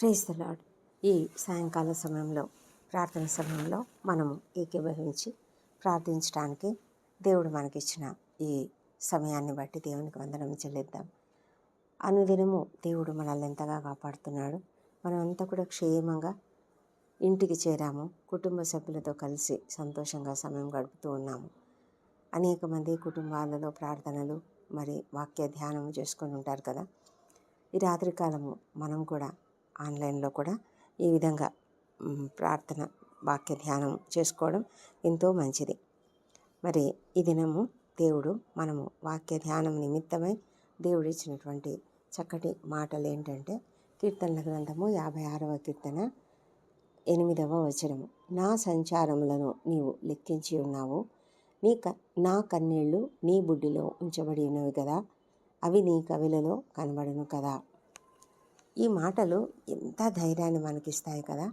Praise the lord ఈ సాయంకాల సమయంలో ప్రార్థన సమయంలో మనము ఏకీభవించి ప్రార్థించడానికి దేవుడు మనకిచ్చిన ఈ సమయాన్ని బట్టి దేవునికి వందనం చెల్లిద్దాం. అనుదినము దేవుడు మనల్ని ఎంతగా కాపాడుతున్నాడు మనమంతా కూడా క్షేమంగా ఇంటికి చేరాము కుటుంబ సభ్యులతో కలిసి సంతోషంగా సమయం గడుపుతూ ఉన్నాము. అనేక మంది కుటుంబాలలో ప్రార్థనలు మరి వాక్య ధ్యానం చేసుకొని ఉంటారు కదా. ఈ రాత్రికాలము మనం కూడా ఆన్లైన్లో కూడా ఈ విధంగా ప్రార్థన వాక్య ధ్యానం చేసుకోవడం ఎంతో మంచిది. మరి ఈ దినము దేవుడు మనము వాక్య ధ్యానం నిమిత్తమై దేవుడు ఇచ్చినటువంటి చక్కటి మాటలు ఏంటంటే కీర్తనల గ్రంథము యాభై ఆరవ కీర్తన ఎనిమిదవ వచనము. నా సంచారములను నీవు లెక్కించి ఉన్నావు. నీ క నా కన్నీళ్ళు నీ బుడ్డిలో ఉంచబడి ఉన్నవి కదా. అవి నీ కవిలలో కనబడును కదా. ఈ మాటలు ఎంత ధైర్యాన్ని మనకిస్తాయి కదా?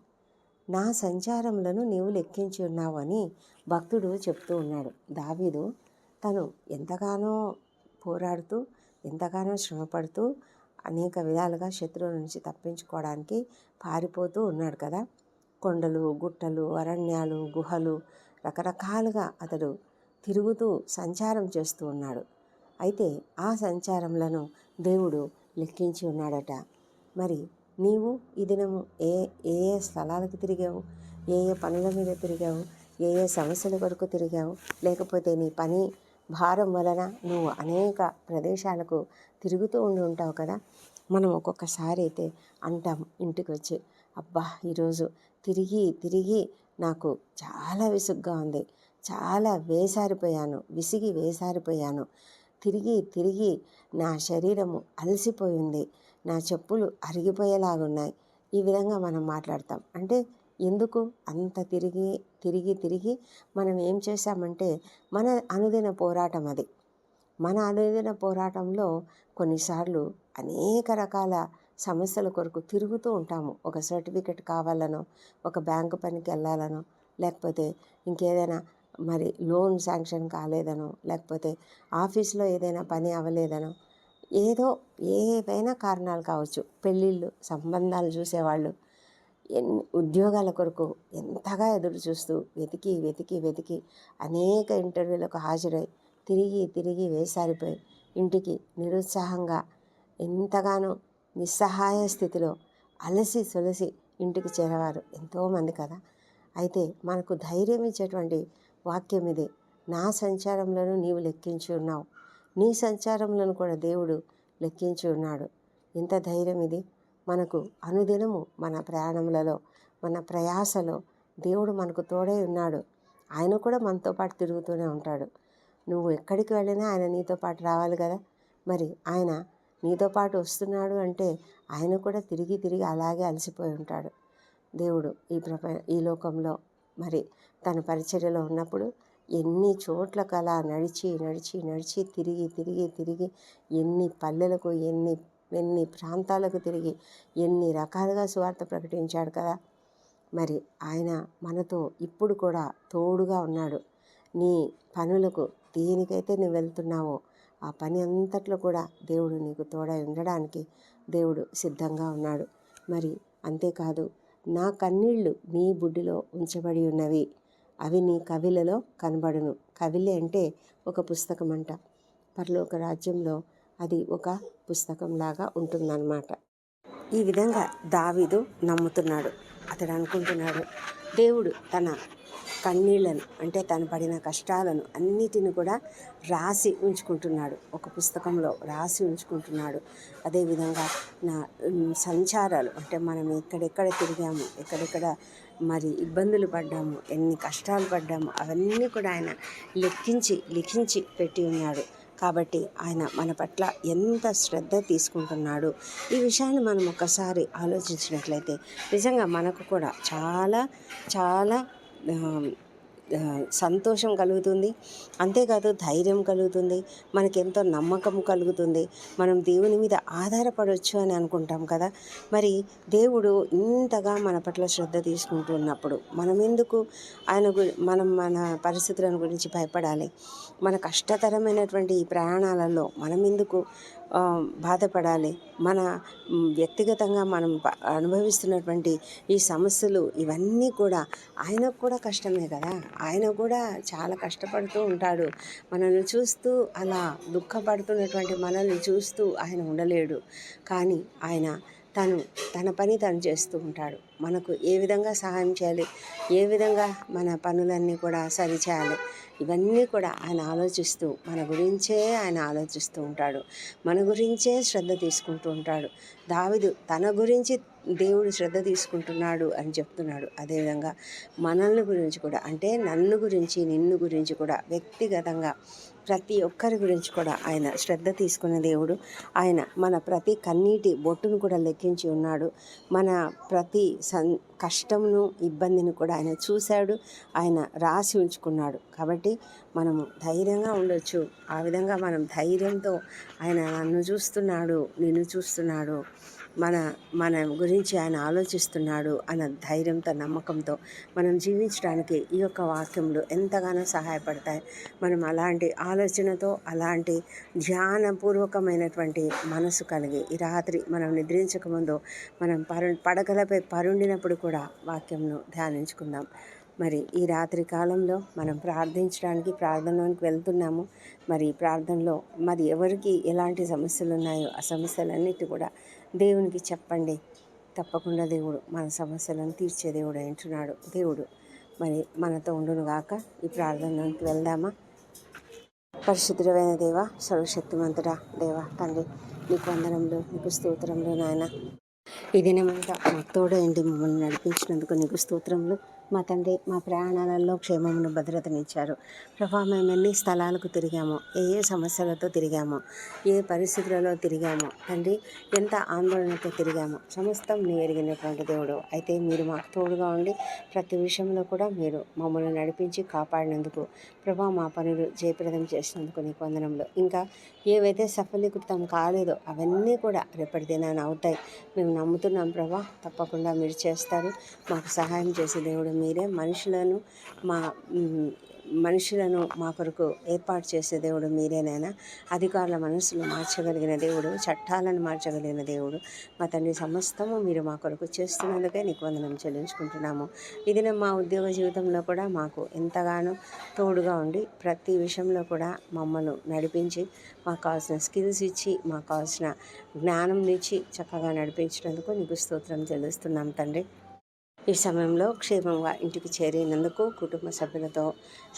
నా సంచారములను నీవు లెక్కించి ఉన్నావు అని భక్తుడు చెప్తూ ఉన్నాడు. దావీదు తను ఎంతగానో పోరాడుతూ ఎంతగానో శ్రమపడుతూ అనేక విధాలుగా శత్రువుల నుంచి తప్పించుకోవడానికి పారిపోతూ ఉన్నాడు కదా? కొండలు గుట్టలు అరణ్యాలు గుహలు రకరకాలుగా అతడు తిరుగుతూ సంచారం చేస్తూ ఉన్నాడు. అయితే ఆ సంచారములను దేవుడు లెక్కించి ఉన్నాడట. మరి నీవు ఈ దినము ఏ ఏ ఏ స్థలాలకు తిరిగావు? ఏ ఏ పనుల మీద తిరిగావు? ఏ ఏ సమస్యల కొరకు తిరిగావు? లేకపోతే నీ పని భారం వలన నువ్వు అనేక ప్రదేశాలకు తిరుగుతూ ఉండి ఉంటావు కదా? మనం ఒక్కొక్కసారి అయితే అంటాం ఇంటికి వచ్చి అబ్బా ఈరోజు తిరిగి తిరిగి నాకు చాలా విసుగ్గా ఉంది. చాలా వేసారిపోయాను విసిగి వేసారిపోయాను. తిరిగి తిరిగి నా శరీరము అలసిపోయింది. నా చెప్పులు అరిగిపోయేలాగున్నాయి. ఈ విధంగా మనం మాట్లాడతాం. అంటే ఎందుకు అంత తిరిగి తిరిగి తిరిగి మనం ఏం చేశామంటే మన అనుదిన పోరాటం అది. మన అనుదిన పోరాటంలో కొన్నిసార్లు అనేక రకాల సమస్యల కొరకు తిరుగుతూ ఉంటాము. ఒక సర్టిఫికెట్ కావాలనో ఒక బ్యాంకు పనికి వెళ్ళాలనో లేకపోతే ఇంకేదైనా మరి లోన్ శాంక్షన్ కాలేదనో లేకపోతే ఆఫీస్లో ఏదైనా పని అవ్వలేదనో ఏదో ఏవైనా కారణాలు కావచ్చు. పెళ్ళిళ్ళు సంబంధాలు చూసేవాళ్ళు ఎన్ని ఉద్యోగాల కొరకు ఎంతగా ఎదురు చూస్తూ వెతికి వెతికి వెతికి అనేక ఇంటర్వ్యూలకు హాజరై తిరిగి తిరిగి వేసారిపోయి ఇంటికి నిరుత్సాహంగా ఎంతగానో నిస్సహాయ స్థితిలో అలసి సొలసి ఇంటికి చేరేవారు ఎంతోమంది కదా! అయితే మనకు ధైర్యం ఇచ్చేటువంటి వాక్యం ఇది. నా సంచారంలోనూ నీవు లెక్కించి ఉన్నావు. నీ సంచారములను కూడా దేవుడు లెక్కించి ఉన్నాడు. ఎంత ధైర్యం ఇది. మనకు అనుదినము మన ప్రయాణములలో మన ప్రయాసలో దేవుడు మనకు తోడై ఉన్నాడు. ఆయన కూడా మనతో పాటు తిరుగుతూనే ఉంటాడు. నువ్వు ఎక్కడికి వెళ్ళినా ఆయన నీతో పాటు రావాలి కదా. మరి ఆయన నీతో పాటు వస్తున్నాడు అంటే ఆయన కూడా తిరిగి తిరిగి అలాగే అలసిపోయి ఉంటాడు. దేవుడు ఈ ప్రప ఈ లోకంలో మరి తన పరిచర్యలో ఉన్నప్పుడు ఎన్ని చోట్లకు అలా నడిచి నడిచి నడిచి తిరిగి తిరిగి తిరిగి ఎన్ని పల్లెలకు ఎన్ని ఎన్ని ప్రాంతాలకు తిరిగి ఎన్ని రకాలుగా సువార్త ప్రకటించాడు కదా. మరి ఆయన మనతో ఇప్పుడు కూడా తోడుగా ఉన్నాడు. నీ పనులకు దేనికైతే నువ్వు వెళ్తున్నావో ఆ పని అంతట్లో కూడా దేవుడు నీకు తోడై ఉండడానికి దేవుడు సిద్ధంగా ఉన్నాడు. మరి అంతేకాదు నా కన్నీళ్ళు నీ బుడ్డిలో ఉంచబడి ఉన్నవి. అవి నీ కవిలలో కనబడును. కవిలే అంటే ఒక పుస్తకం అంట పరలోక రాజ్యంలో అది ఒక పుస్తకంలాగా ఉంటుందన్నమాట. ఈ విధంగా దావీదు నమ్ముతున్నాడు. అతడు అనుకుంటున్నాడు దేవుడు తన కన్నీళ్ళను అంటే తను పడిన కష్టాలను అన్నిటిని కూడా రాసి ఉంచుకుంటున్నాడు. ఒక పుస్తకంలో రాసి ఉంచుకుంటున్నాడు. అదేవిధంగా నా సంచారాలు అంటే మనం ఎక్కడెక్కడ తిరిగాము ఎక్కడెక్కడ మరి ఇబ్బందులు పడ్డాము ఎన్ని కష్టాలు పడ్డాము అవన్నీ కూడా ఆయన లెక్కించి లిఖించి పెట్టి ఉన్నాడు. కాబట్టి ఆయన మన పట్ల ఎంత శ్రద్ధ తీసుకుంటున్నాడు. ఈ విషయాన్ని మనం ఒకసారి ఆలోచించినట్లయితే నిజంగా మనకు కూడా చాలా చాలా సంతోషం కలుగుతుంది. అంతేకాదు ధైర్యం కలుగుతుంది. మనకి ఎంతో నమ్మకం కలుగుతుంది. మనం దేవుని మీద ఆధారపడవచ్చు అని అనుకుంటాం కదా. మరి దేవుడు ఇంతగా మన పట్ల శ్రద్ధ తీసుకుంటున్నప్పుడు మనం ఎందుకు ఆయన గు మనం మన పరిస్థితులను గురించి భయపడాలి? మన కష్టతరమైనటువంటి ఈ ప్రయాణాలలో మనం ఎందుకు బాధపడాలి. మన వ్యక్తిగతంగా మనం అనుభవిస్తున్నటువంటి ఈ సమస్యలు ఇవన్నీ కూడా ఆయనకు కూడా కష్టమే కదా. ఆయన కూడా చాలా కష్టపడుతూ ఉంటాడు. మనల్ని చూస్తూ అలా దుఃఖపడుతున్నటువంటి మనల్ని చూస్తూ ఆయన ఉండలేడు. కానీ ఆయన తను తన పని తను చేస్తూ ఉంటాడు. మనకు ఏ విధంగా సహాయం చేయాలి ఏ విధంగా మన పనులన్నీ కూడా సరిచేయాలి ఇవన్నీ కూడా ఆయన ఆలోచిస్తూ మన గురించే ఆయన ఆలోచిస్తూ ఉంటాడు. మన గురించే శ్రద్ధ తీసుకుంటూ ఉంటాడు. దావిదు తన గురించి దేవుడు శ్రద్ధ తీసుకుంటున్నాడు అని చెప్తున్నాడు. అదేవిధంగా మనల్ని గురించి కూడా అంటే నన్ను గురించి నిన్ను గురించి కూడా వ్యక్తిగతంగా ప్రతి ఒక్కరి గురించి కూడా ఆయన శ్రద్ధ తీసుకున్న దేవుడు. ఆయన మన ప్రతి కన్నీటి బొట్టును కూడా లెక్కించి ఉన్నాడు. మన ప్రతి సన్ కష్టంను ఇబ్బందిని కూడా ఆయన చూశాడు. ఆయన రాసి ఉంచుకున్నాడు. కాబట్టి మనము ధైర్యంగా ఉండొచ్చు. ఆ విధంగా మనం ధైర్యంతో ఆయన నన్ను చూస్తున్నాడు నిన్ను చూస్తున్నాడు. మన మన గురించి ఆయన ఆలోచిస్తున్నాడు అన్న ధైర్యంతో నమ్మకంతో మనం జీవించడానికి ఈ యొక్క వాక్యములు ఎంతగానో సహాయపడతాయి. మనం అలాంటి ఆలోచనతో అలాంటి ధ్యానపూర్వకమైనటువంటి మనసు కలిగి ఈ రాత్రి మనం నిద్రించకముందు మనం పరు పడకలపై పరుండినప్పుడు కూడా వాక్యంను ధ్యానించుకుందాం. మరి ఈ రాత్రి కాలంలో మనం ప్రార్థించడానికి ప్రార్థనలోకి వెళ్తున్నాము. మరి ప్రార్థనలో మరి ఎవరికి ఎలాంటి సమస్యలు ఉన్నాయో ఆ సమస్యలన్నిటి కూడా దేవునికి చెప్పండి. తప్పకుండా దేవుడు మన సమస్యలను తీర్చే దేవుడు అంటున్నాడు. దేవుడు మరి మనతో ఉండును గాక. ఈ ప్రార్థనలోకి వెళ్దామా? పరిశుద్ధమైన దేవ సర్వశక్తిమంతుడా దేవ తండ్రి నీకు వందనములు నీకు స్తోత్రంలో నాయన. ఈ దినమంతా మాకు మమ్మల్ని నడిపించినందుకు నీకు స్తోత్రంలో మా తండ్రి మా ప్రయాణాలలో క్షేమమును భద్రతనిచ్చారు. ప్రభా మేము ఎన్ని స్థలాలకు తిరిగామో ఏ ఏ సమస్యలతో తిరిగామో ఏ పరిస్థితులలో తిరిగామో తండ్రి ఎంత ఆందోళనతో తిరిగామో సమస్తం నీ ఎరిగినటువంటి దేవుడు. అయితే మీరు మాకు తోడుగా ఉండి ప్రతి విషయంలో కూడా మీరు మమ్మల్ని నడిపించి కాపాడినందుకు ప్రభా మా పనులు జయప్రదం చేసినందుకు నీకు వందనంలో ఇంకా ఏవైతే సఫలీకృతం కాలేదో అవన్నీ కూడా రేపటి దినాన్ని అవుతాయి. మేము నమ్ముతున్నాం ప్రభా తప్పకుండా మీరు చేస్తారు. మాకు సహాయం చేసే దేవుడు మీరే మనుషులను మా మనుషులను మా కొరకు ఏర్పాటు చేసే దేవుడు మీరేనైనా అధికారుల మనసులు మార్చగలిగిన దేవుడు చట్టాలను మార్చగలిగిన దేవుడు. మా తండ్రి సమస్తము మీరు మా కొరకు చేస్తున్నందుకే నీకు వందనం చెల్లించుకుంటున్నాము. ఇది మా ఉద్యోగ జీవితంలో కూడా మాకు ఎంతగానో తోడుగా ఉండి ప్రతి విషయంలో కూడా మమ్మల్ని నడిపించి మాకు కావాల్సిన స్కిల్స్ ఇచ్చి మాకు కావాల్సిన జ్ఞానం ఇచ్చి చక్కగా నడిపించినందుకు నీకు స్తోత్రం చెల్లిస్తున్నాం తండ్రి. ఈ సమయంలో క్షేమంగా ఇంటికి చేరినందుకు కుటుంబ సభ్యులతో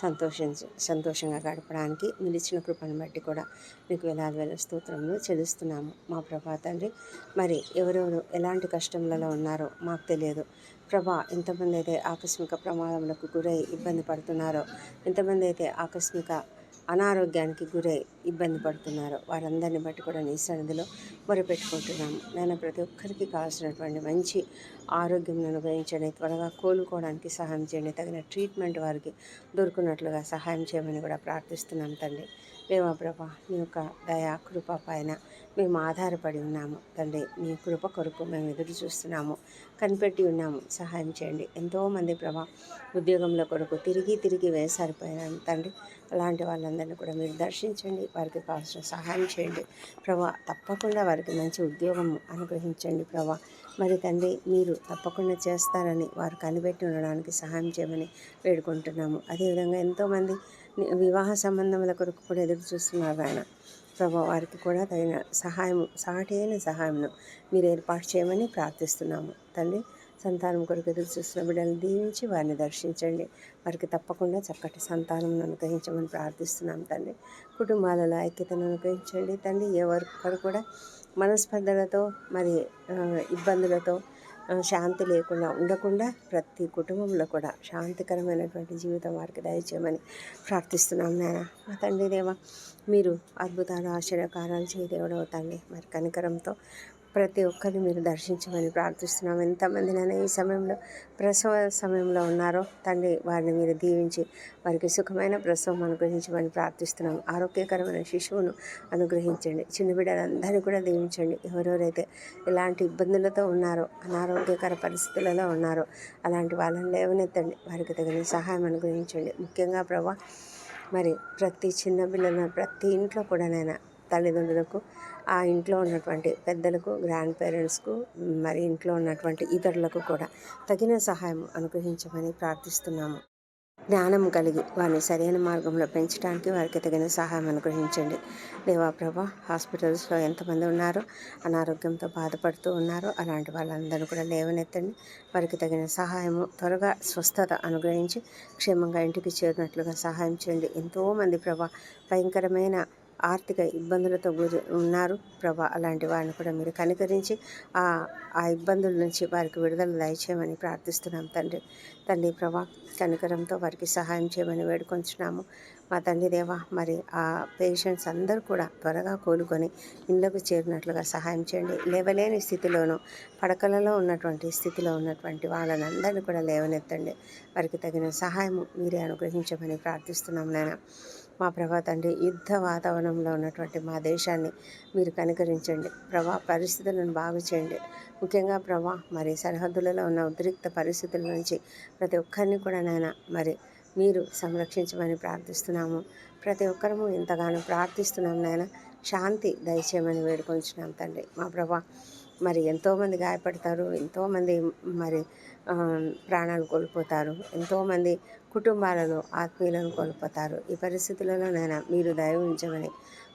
సంతోషించ సంతోషంగా గడపడానికి నిలిచిన కృపను బట్టి కూడా మీకు వేలాది వేల స్తోత్రములు చెల్లిస్తున్నాము. మా ప్రభా తండ్రి మరి ఎవరెవరు ఎలాంటి కష్టములలో ఉన్నారో మాకు తెలియదు. ప్రభా ఎంతమంది అయితే ఆకస్మిక ప్రమాదములకు గురై ఇబ్బంది పడుతున్నారో ఎంతమంది అయితే ఆకస్మిక అనారోగ్యానికి గురై ఇబ్బంది పడుతున్నారు. వారందరిని బట్టి కూడా నీ సన్నిధిలో మొరపెట్టుకుంటున్నాము నేను ప్రతి ఒక్కరికి కావాల్సినటువంటి మంచి ఆరోగ్యం అనుభవించండి. త్వరగా కోలుకోవడానికి సహాయం చేయండి. తగిన ట్రీట్మెంట్ వారికి దొరుకున్నట్లుగా సహాయం చేయమని కూడా ప్రార్థిస్తున్నాం తండ్రి. దేవా ప్రభా నీ యొక్క దయా కృప పైన మేము ఆధారపడి ఉన్నాము. తండ్రి మీ కృప కొరకు మేము ఎదురు చూస్తున్నాము. కనిపెట్టి ఉన్నాము. సహాయం చేయండి. ఎంతోమంది ప్రభా ఉద్యోగంలో కొరకు తిరిగి తిరిగి వేసారిపోయినాను తండ్రి అలాంటి వాళ్ళందరినీ కూడా మీరు దర్శించండి. వారికి కావాల్సిన సహాయం చేయండి. ప్రభా తప్పకుండా వారికి మంచి ఉద్యోగం అనుగ్రహించండి ప్రభా. మరి తండ్రి మీరు తప్పకుండా చేస్తారని వారు కనిపెట్టి ఉండడానికి సహాయం చేయమని వేడుకుంటున్నాము. అదేవిధంగా ఎంతోమంది వివాహ సంబంధముల కొరకు కూడా ఎదురు చూస్తున్నారు ఆయన. ప్రభా వారికి కూడా తగిన సహాయం సాటి అయిన సహాయంను మీరు ఏర్పాటు చేయమని ప్రార్థిస్తున్నాము. తండ్రి సంతానం కొరకు ఎదురు చూస్తున్న బిడ్డలను దీవించి వారిని దర్శించండి. వారికి తప్పకుండా చక్కటి సంతానం అనుగ్రహించమని ప్రార్థిస్తున్నాం తండ్రి. కుటుంబాలలో ఐక్యతను అనుగ్రహించండి. తండ్రి ఎవరికరు కూడా మనస్పర్ధలతో మరి ఇబ్బందులతో శాంతి లేకుండా ఉండకుండా ప్రతి కుటుంబంలో కూడా శాంతికరమైనటువంటి జీవితం వారికి దయచేయమని ప్రార్థిస్తున్నాం నాయన. మా తండ్రి దేవ మీరు అద్భుతాలు ఆశ్చర్యకారాలు చేయదేవడవు తండ్రి మరి కనికరంతో ప్రతి ఒక్కరిని మీరు దర్శించమని ప్రార్థిస్తున్నాం. ఎంతమందినైనా ఈ సమయంలో ప్రసవ సమయంలో ఉన్నారో తండ్రి వారిని మీరు దీవించి వారికి సుఖమైన ప్రసవం అనుగ్రహించమని ప్రార్థిస్తున్నాం. ఆరోగ్యకరమైన శిశువును అనుగ్రహించండి. చిన్న బిడ్డలందరినీ కూడా దీవించండి. ఎవరెవరైతే ఎలాంటి ఇబ్బందులతో ఉన్నారో అనారోగ్యకర పరిస్థితులలో ఉన్నారో అలాంటి వాళ్ళని లేవనెత్తండి. వారికి తగిన సహాయం అనుగ్రహించండి. ముఖ్యంగా ప్రభా మరి ప్రతి చిన్న పిల్లల ప్రతి ఇంట్లో కూడా తల్లిదండ్రులకు ఆ ఇంట్లో ఉన్నటువంటి పెద్దలకు గ్రాండ్ పేరెంట్స్కు మరి ఇంట్లో ఉన్నటువంటి ఇతరులకు కూడా తగిన సహాయం అనుగ్రహించమని ప్రార్థిస్తున్నాము. జ్ఞానం కలిగి వారిని సరైన మార్గంలో పెంచడానికి వారికి తగిన సహాయం అనుగ్రహించండి. దేవా ప్రభా హాస్పిటల్స్లో ఎంతమంది ఉన్నారో అనారోగ్యంతో బాధపడుతూ ఉన్నారో అలాంటి వాళ్ళందరూ కూడా లేవనెత్తండి. వారికి తగిన సహాయము త్వరగా స్వస్థత అనుగ్రహించి క్షేమంగా ఇంటికి చేరినట్లుగా సహాయం చేయండి. ఎంతోమంది ప్రభా భయంకరమైన ఆర్థిక ఇబ్బందులతో గురి ఉన్నారు. ప్రభా అలాంటి వారిని కూడా మీరు కనికరించి ఆ ఆ ఇబ్బందుల నుంచి వారికి విడుదల దయచేయమని ప్రార్థిస్తున్నాం తండ్రి. తండ్రి ప్రభా కనికరంతో వారికి సహాయం చేయమని వేడుకొంచున్నాము. మా తండ్రి దేవా మరి ఆ పేషెంట్స్ అందరూ కూడా త్వరగా కోలుకొని ఇళ్ళకు చేరినట్లుగా సహాయం చేయండి. లేవలేని స్థితిలోనూ పడకలలో ఉన్నటువంటి స్థితిలో ఉన్నటువంటి వాళ్ళని అందరినీ కూడా లేవనెత్తండి. వారికి తగిన సహాయము మీరే అనుగ్రహించమని ప్రార్థిస్తున్నాం నాయన. మా ప్రభా తండ్రి యుద్ధ వాతావరణంలో ఉన్నటువంటి మా దేశాన్ని మీరు కనికరించండి. ప్రభా పరిస్థితులను బాగు చేయండి. ముఖ్యంగా ప్రభా మరి సరిహద్దులలో ఉన్న ఉద్రిక్త పరిస్థితుల నుంచి ప్రతి ఒక్కరిని కూడా నాయన మరి మీరు సంరక్షించమని ప్రార్థిస్తున్నాము. ప్రతి ఒక్కరము ఎంతగానో ప్రార్థిస్తున్నాం నాయన. శాంతి దయచేయమని వేడుకొంచున్నాం తండ్రి. మా ప్రభా మరి ఎంతోమంది గాయపడతారు ఎంతోమంది మరి ప్రాణాలు కోల్పోతారు ఎంతోమంది కుటుంబాలలో ఆత్మీయులను కోల్పోతారు. ఈ పరిస్థితులలో నాయన మీరు దయ ఉంచమని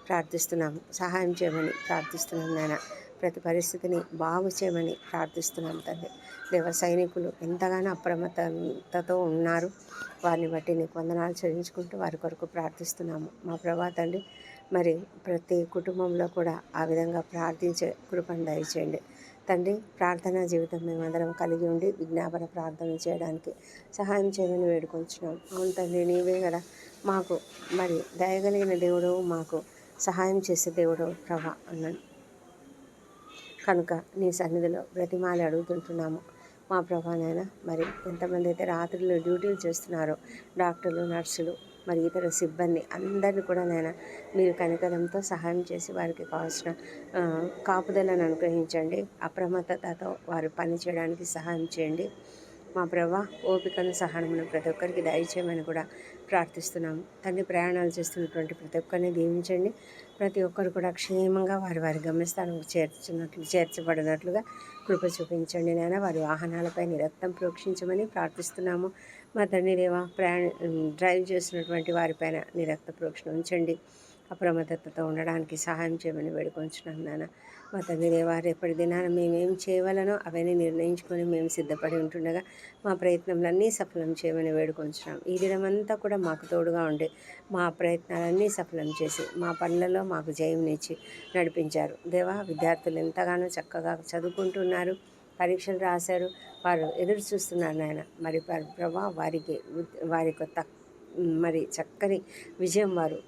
ప్రార్థిస్తున్నాము. సహాయం చేయమని ప్రార్థిస్తున్నాం నాయన. ప్రతి పరిస్థితిని బాగు చేయమని ప్రార్థిస్తున్నాం తండ్రి. దేవ సైనికులు ఎంతగానో అప్రమత్తతో ఉన్నారు. వారిని బట్టి నీకు వందనాలు చెల్లించుకుంటూ వారి కొరకు ప్రార్థిస్తున్నాము. మా ప్రభా తండ్రి మరి ప్రతి కుటుంబంలో కూడా ఆ విధంగా ప్రార్థించే కృపను దయచేయండి. తండ్రి ప్రార్థనా జీవితం మేమందరం కలిగి ఉండి విజ్ఞాపన ప్రార్థన చేయడానికి సహాయం చేయమని వేడుకొంచున్నాం. అవును తండ్రి నీవే కదా మాకు మరి దయగలిగిన దేవుడు మాకు సహాయం చేసే దేవుడు ప్రభా అన్నాను. కనుక నీ సన్నిధిలో బ్రతిమాలి అడుగుతుంటున్నాము. మా ప్రభానైనా మరి ఎంతమంది అయితే రాత్రులు డ్యూటీలు చేస్తున్నారో డాక్టర్లు నర్సులు మరి ఇతర సిబ్బంది అందరిని కూడా నేను మీరు కనికరంతో సహాయం చేసి వారికి కావాల్సిన కాపుదలను అనుగ్రహించండి. అప్రమత్తతతో వారు పని చేయడానికి సహాయం చేయండి. మా ప్రభా ఓపికను సహనమును ప్రతి ఒక్కరికి దయచేయమని కూడా ప్రార్థిస్తున్నాము. తండ్రి ప్రయాణాలు చేస్తున్నటువంటి ప్రతి ఒక్కరిని దీవించండి. ప్రతి ఒక్కరు కూడా క్షేమంగా వారి వారి గమ్యస్థానం చేర్చున్నట్లు చేర్చబడినట్లుగా కృప చూపించండి నాయన. వారి వాహనాలపై నిరక్తం ప్రోక్షించమని ప్రార్థిస్తున్నాము. మా తండ్రి దేవా ప్రయాణ డ్రైవ్ చేస్తున్నటువంటి వారిపైన నిరక్త ప్రోక్షణ ఉంచండి. అప్రమత్తతతో ఉండడానికి సహాయం చేయమని వేడుకొంచున్నాం నాన్న. మా తండ్రి దేవా రేపటి దినాన మేమేం చేయవలనో అవన్నీ నిర్ణయించుకొని మేము సిద్ధపడి ఉంటుండగా మా ప్రయత్నంలన్నీ సఫలం చేయమని వేడుకొంచున్నాం. ఈ దినమంతా కూడా మాకు తోడుగా ఉండి మా ప్రయత్నాలన్నీ సఫలం చేసి మా పనులలో మాకు జయంనిచ్చి నడిపించారు. దేవా విద్యార్థులు ఎంతగానో చక్కగా చదువుకుంటున్నారు పరీక్షలు రాశారు వారు ఎదురు చూస్తున్నారు నాయన. మరి ప్రభా వారికి వారి కొత్త మరి చక్కని విజయం వారు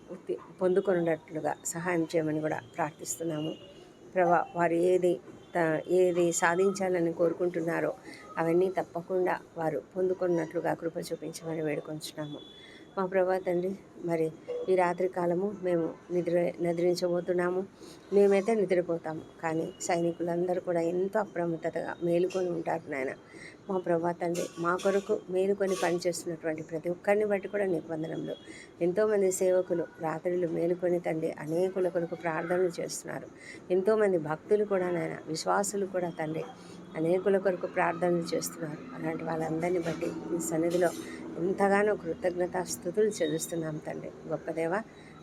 పొందుకున్నట్లుగా సహాయం చేయమని కూడా ప్రార్థిస్తున్నాము. ప్రభా వారు ఏది ఏది సాధించాలని కోరుకుంటున్నారో అవన్నీ తప్పకుండా వారు పొందుకున్నట్లుగా కృప చూపించమని వేడుకొంచున్నాము. మా ప్రభా తండ్రి మరి ఈ రాత్రి కాలము మేము నిద్ర నిద్రించబోతున్నాము. మేమైతే నిద్రపోతాము. కానీ సైనికులందరూ కూడా ఎంతో అప్రమత్తతగా మేలుకొని ఉంటారు నాయన. మా ప్రభా తండ్రి మా కొరకు మేలుకొని పనిచేస్తున్నటువంటి ప్రతి ఒక్కరిని బట్టి కూడా నీకు వందనంలో ఎంతోమంది సేవకులు రాత్రులు మేలుకొని తండ్రి అనేకుల కొరకు ప్రార్థనలు చేస్తున్నారు. ఎంతోమంది భక్తులు కూడా నాయన విశ్వాసులు కూడా తండ్రి. అనేకుల కొరకు ప్రార్థనలు చేస్తున్నారు. అలాంటి వాళ్ళందరినీ బట్టి మీ సన్నిధిలో ఎంతగానో కృతజ్ఞత స్థుతులు చెల్లిస్తున్నాం తండ్రి. గొప్పదేవ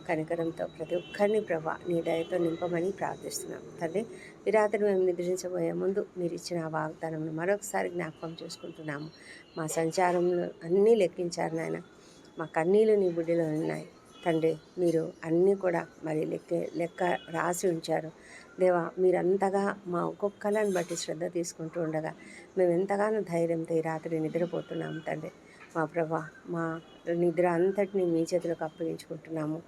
కనికరంతో ప్రతి ఒక్కరిని ప్రభా నీ దయతో నింపమని ప్రార్థిస్తున్నాం. తండ్రి ఈ రాత్రి మేము నిద్రించబోయే ముందు మీరు ఇచ్చిన ఆ వాగ్దానం మరొకసారి జ్ఞాపకం చేసుకుంటున్నాము. మా సంచారంలో అన్నీ లెక్కించారు నాయన. మా కన్నీళ్ళు నీ బుడ్డిలో ఉన్నాయి. తండ్రి మీరు అన్నీ కూడా మరి లెక్క లెక్క రాసి ఉంచారు. దేవా మీరంతగా మా ఒక్కొక్కలను బట్టి శ్రద్ధ తీసుకుంటూ ఉండగా మేము ఎంతగానో ధైర్యంతో ఈ రాత్రి నిద్రపోతున్నాము తండ్రి. మా ప్రభా మా నిద్ర అంతటిని మీ చేతులకు అప్పగించుకుంటున్నాము.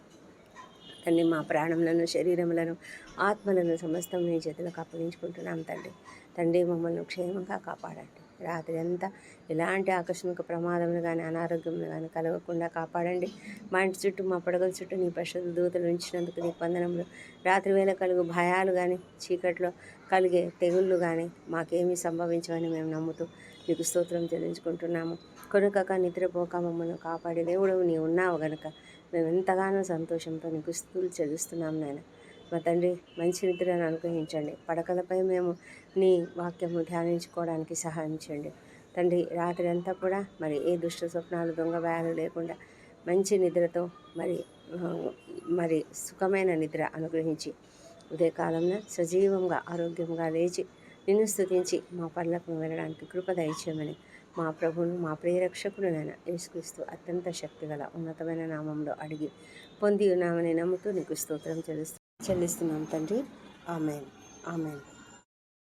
తండ్రి మా ప్రాణములను శరీరములను ఆత్మలను సమస్తం మీ చేతులకు అప్పగించుకుంటున్నాం తండ్రి. తండ్రి మమ్మల్ని క్షేమంగా కాపాడండి. రాత్రి అంతా ఎలాంటి ఆకస్మిక ప్రమాదములు కానీ అనారోగ్యములు కానీ కలగకుండా కాపాడండి. మా ఇంటి చుట్టూ మా పడగల చుట్టూ నీ పరిశుద్ధ దూతలు ఉంచినందుకు నీ వందనములు. రాత్రి వేళ కలుగు భయాలు కానీ చీకట్లో కలిగే తెగుళ్ళు కానీ మాకేమీ సంభవించవని మేము నమ్ముతూ నీకు స్తోత్రం చెల్లించుకుంటున్నాము. కొనుకక నిద్రపోక మమ్మల్ని కాపాడే దేవుడు నీ ఉన్నావు గనుక మేము ఎంతగానో సంతోషంతో నీకు స్థుతులు చెల్లిస్తున్నాం నాయన. మా తండ్రి మంచి నిద్రను అనుగ్రహించండి. పడకలపై మేము నీ వాక్యము ధ్యానించుకోవడానికి సహాయం చేయండి తండ్రి రాత్రి అంతా కూడా మరి ఏ దుష్ట స్వప్నాలు దొంగ భయాలు లేకుండా మంచి నిద్రతో మరి మరి సుఖమైన నిద్ర అనుగ్రహించి ఉదయకాలంలో సజీవంగా ఆరోగ్యంగా లేచి నిన్ను స్థుతించి మా పనులకు వెళ్ళడానికి కృప దయచేయమని మా ప్రభువును మా ప్రియరక్షకుడునైన యేసుక్రీస్తు అత్యంత శక్తిగల ఉన్నతమైన నామంలో అడిగి పొంది ఉన్నామని నమ్ముతూ నీకు స్తోత్రం చెల్లిస్తూ చెల్లిస్తున్నాం తండ్రి. ఆమెన్. ఆమెన్.